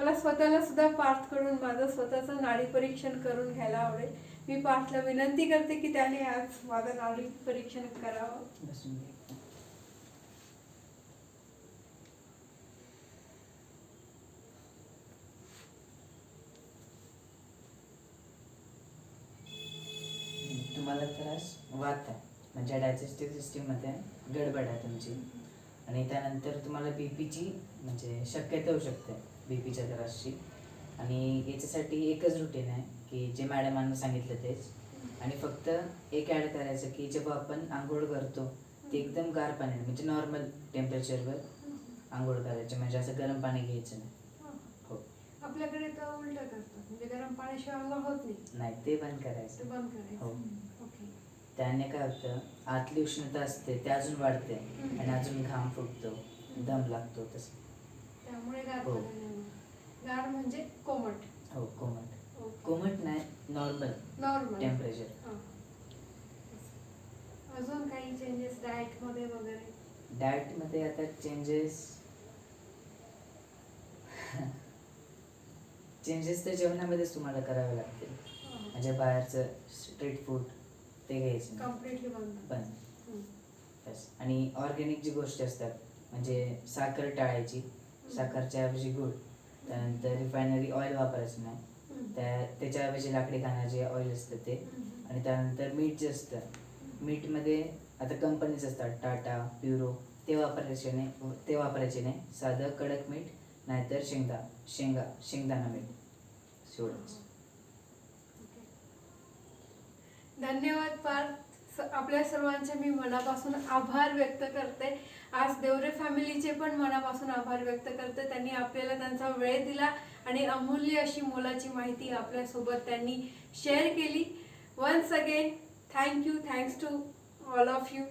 मला स्वतःला सुद्धा पार्थकडून माझं स्वतःचं नाडी परीक्षण करून घ्यायला आवडेल. मी पार्थला विनंती करते की त्याने आज माझं नाडी परीक्षण करावं. तुम्हाला त्रास वात आहे. म्हणजे डायजेस्टिव्ह सिस्टीममध्ये गडबड आहे तुमची. आणि त्यानंतर तुम्हाला बी पीची म्हणजे शक्यता होऊ शकते बी पीच्या त्रासची आणि याच्यासाठी एकच रुटीन आहे की जे मॅडमांना सांगितलं तेच. आणि फक्त एक ॲड करायचं की जेव्हा आपण आंघोळ करतो ते एकदम गार पाण्याने म्हणजे नॉर्मल टेम्परेचरवर आंघोळ करायचे म्हणजे असं गरम पाणी घ्यायचं नाही. हो. आपल्याकडे तर उलट करतात म्हणजे गरम पाण्याशिवाय होत नाही. नाही ते बंद करायचं. बंद हो. करायचं. ओके त्याने काय होतं आतली उष्णता असते ते अजून वाढते आणि अजून घाम फुटतो दम लागतो तसं. त्यामुळे गार हो. गार म्हणजे कोमट. हो कोमट. कोमट नाही नॉर्मल. नॉर्मल. टेम्परेचर. अजून काही चेंजेस डाएटमध्ये वगैरे? डाएटमध्ये आता चेंजेस चेंजेस तर जेवणामध्येच तुम्हाला करावे लागतील. म्हणजे बाहेरचं स्ट्रीट फूड ते घ्यायचं. कम्प्लिटली बंद. आणि ऑर्गॅनिक जी गोष्टी असतात म्हणजे साखर टाळायची साखरच्या ऐवजी गुळ त्यानंतर रिफायनरी ऑइल वापरायचं नाही. त्या त्याच्याऐवजी लाकडी खाणं जे ऑइल असतं ते. आणि त्यानंतर मीठ जे असतं मीठमध्ये आता कंपनीज असतात टाटा प्युरो ते वापरायचे नाही ते वापरायचे नाही. साधं कडक मीठ नाहीतर शेंगदा शेंगा शेंगदाणा मीठ. एवढंच धन्यवाद पार्थ स- आपल्या सर्वांचे मी मनापासून आभार व्यक्त करते. आज देवरे फॅमिलीचे पण मनापासून आभार व्यक्त करते. त्यांनी आपल्याला त्यांचा वेळ दिला आणि अमूल्य अशी मोलाची माहिती आपल्यासोबत त्यांनी शेअर केली. Once again thank you thanks to all of you